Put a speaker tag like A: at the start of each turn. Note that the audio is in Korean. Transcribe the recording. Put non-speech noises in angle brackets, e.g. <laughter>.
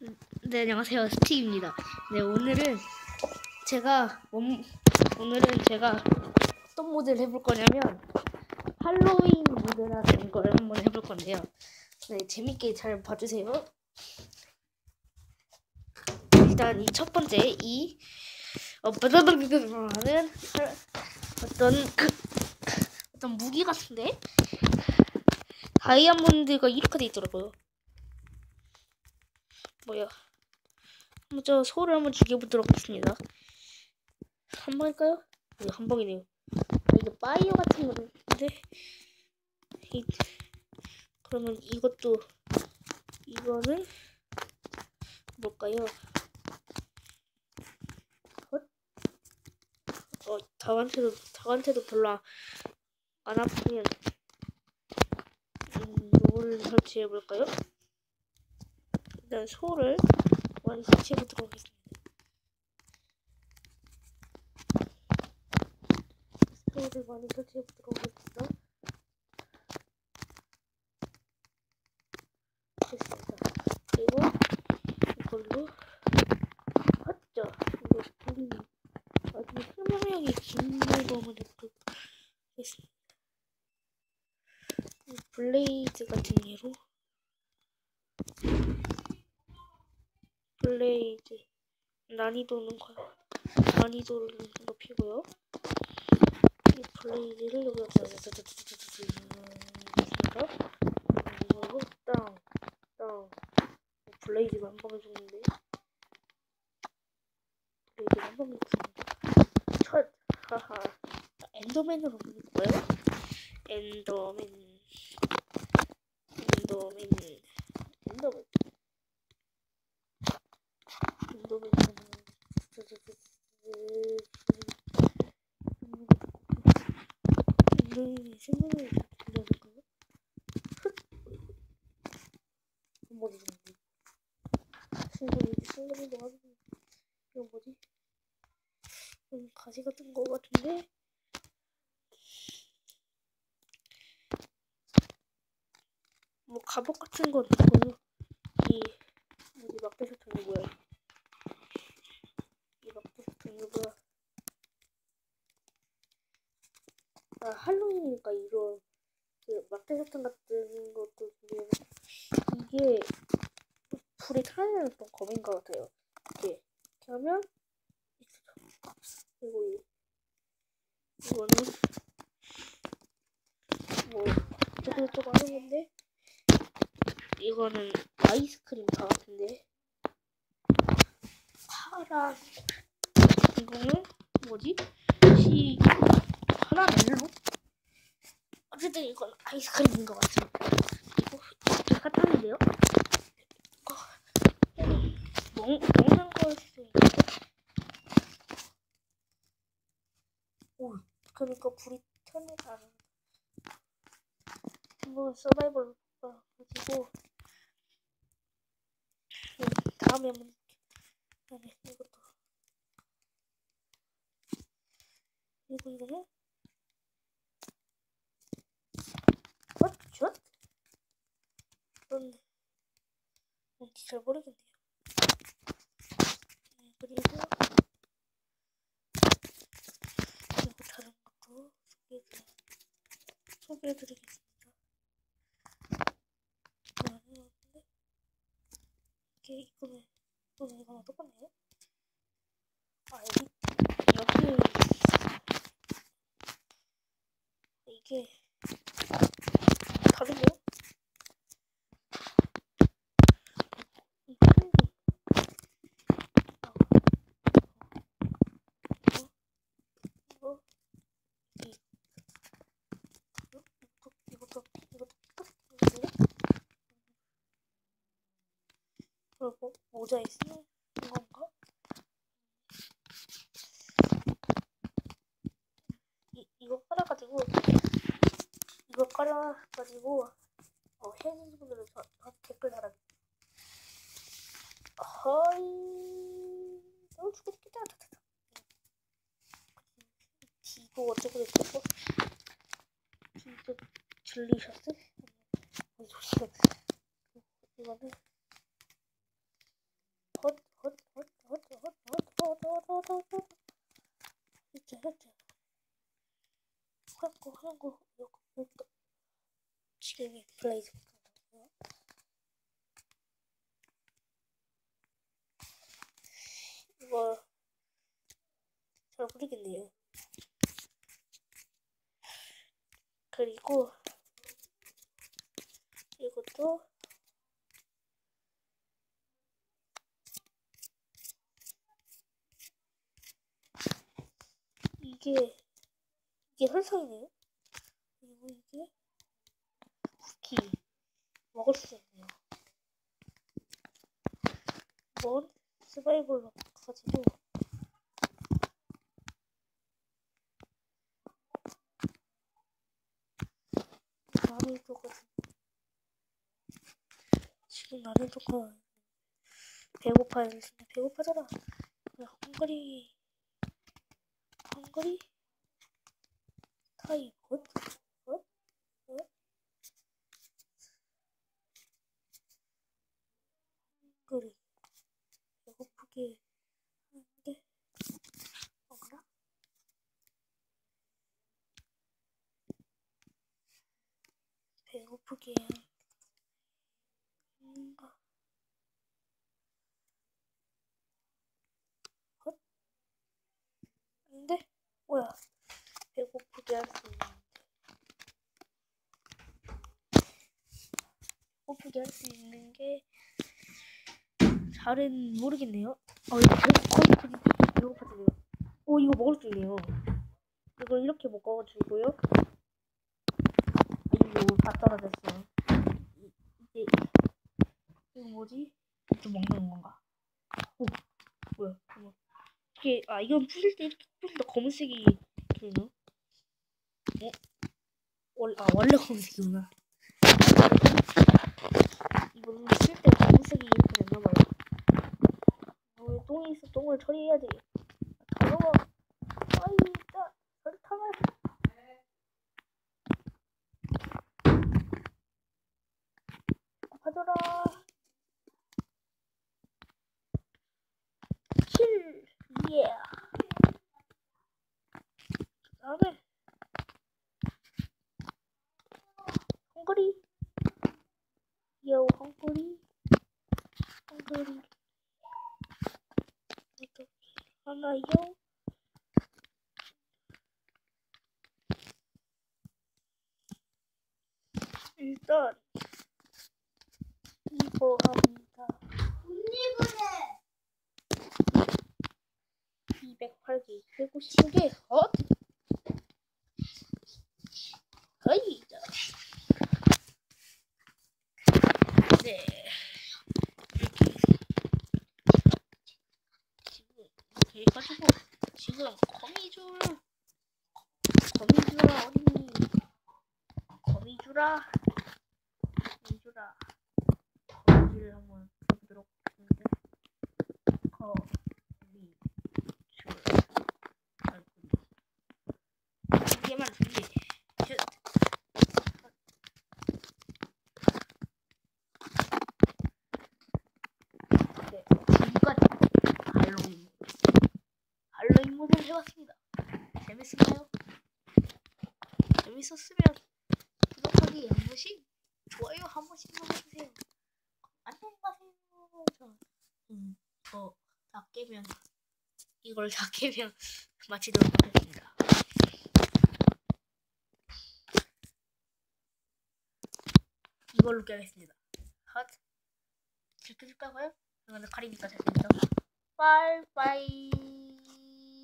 A: 네, 안녕하세요. 스티브입니다. 네, 오늘은 제가 원- 오늘은 제가 어떤 모드를 해볼 거냐면 할로윈 모드라는 걸 한번 해볼 건데요. 네, 재밌게 잘 봐주세요. 일단 이 첫 번째 이 어, 하는 어떤 그 어떤 무기 같은데 다이아몬드가 이렇게 돼 있더라고요. 뭐야? 한번 저 소를 한번 죽여보도록 하겠습니다. 한 방일까요? 네, 한 방이네요. 아, 이게 파이어 같은 건데 이, 그러면 이것도 이거는 뭘까요? 헛? 어, 닭한테도 닭한테도 별로 안- 안 아프면 음, 뭘 설치해 볼까요? 일단 소를 많이 설치해 보도록 하겠습니다. 소를 많이 설치해 보도록 하겠습니다. 됐습니다. 그리고 이걸로 헛죠. 이거 불이 아주 설명력이 긴 하겠습니다. 이 블레이드 같은 예로 블레이드 난이도는 과 난이도를 높이고요. 이 블레이드를 여기다. 그리고 땅, 땅. 블레이드가 한 방에 죽는데 블레이드가 한 방에 죽습니다. 첫, 하하. 엔더맨으로 부를까요? 엔더맨, 엔더맨, 엔더맨. 하는 이거 뭐지? 음, 가시 같은 거 같은데 뭐 갑옷 같은 건 있고요 이 뭐지 막대사 통이 뭐야 이 뭐야 아 할로윈이니까 이런 그 막대 사탕 같은 것도 준비해 이게 불이 타는 검인 것 같아요. 이렇게 하면 그리고 이 이거는 뭐 저거저거 하는 건데 이거는 아이스크림 다 같은데 파란 이거는 뭐지? 시 카라멜로? 어쨌든 이건 아이스크림인 것 같습니다. 그리고 이게 사탕인데요. 어, 먹, 먹는 거일 수도 있는데 오, 그러니까 불이 켜는 안 한번 서바이벌 가지고 음, 다음에 한번 다음에 이것도 그리고 이거는 헛? 이건 뭔지 잘 모르겠네요 네, 그리고 그리고 다른 것도 소개해드리, 소개해드리겠습니다 이게 이거는 이거는 이거랑 똑같네요. 아 여기 여기 이게 아, 똑같은데 그리고 모자 있으면 이건가? 이, 이거 깔아가지고 이거 깔아가지고 어, 해주신 분들은 저, 저 댓글 달아주세요 허이 너무 죽겠다 이거 어쩌고 저쩌고 진짜 질리셨어? 조심 이거는 더더더더 이렇게 이렇게 하고 하고 이거 이거 지 금이 블레이즈 같은 이거 잘 모르겠네요. 그리고 이것도 이게 이게 설탕이네요. 그리고 이게 쿠키 먹을 수 있네요. 이건 스바이벌로 가지고 나는 똑같은 지금 나는 똑같 배고파요 진짜 배고파잖아 야, 헝가리 헝가리 타이 엇? 엇? 엇? 헝가리 배고프게 하는데 먹나? 배고프게 하는 거 엇? 아닌데? 뭐야? 배고프게 할 수 있는데. 배고프게 할 수 있는 게 잘은 모르겠네요. 어 이거 거의 배고파지네요. 오 이거 먹을 수 있네요. 이걸 이렇게 먹어주고요. 이거 다 떨어졌어 이- 이제 이거 뭐지? 좀 먹는 건가? 오 뭐야 이거. 이게 아 이건 부술 때 이렇게 좀 더 검은색이 되나? 어? 원, 아 원래 검은색이구나. 이거는 쓸때 검은색이 이렇게 됐나 봐요. 어, 똥이 있어. 똥을 처리해야지 더러워. 아이 진짜. 설탕을 가져라 킬 예. 그다음에 헝가리 요 헝가리 헝가리 어떻게 하나요? 일단 이거 합니다. 208개, 150개, 헛! 거의, 자. 네. 이렇게. 지금, 이렇게 해 가지고, 지금, 거미줄, 거미줄아, 어딨니? 거미줄아, 거미줄아. 거미줄 한번 해보도록 하겠습니다. 거미. 이게만 준비. 슛. 네, 지금까지 할로윈 할로윈 모드를 해봤습니다. 재밌었나요? 재밌었으면 구독하기 한 번씩, 좋아요 한 번씩 눌러주세요. 안녕히 가세요. 저, 음, 저다 깨면 이걸 다 <laughs> 깨면 마치도록 하겠습니다. 이걸로 깨겠습니다. 핫. 질끈질까봐요? 이거는 가리니까 됐습니다. 빠이빠이.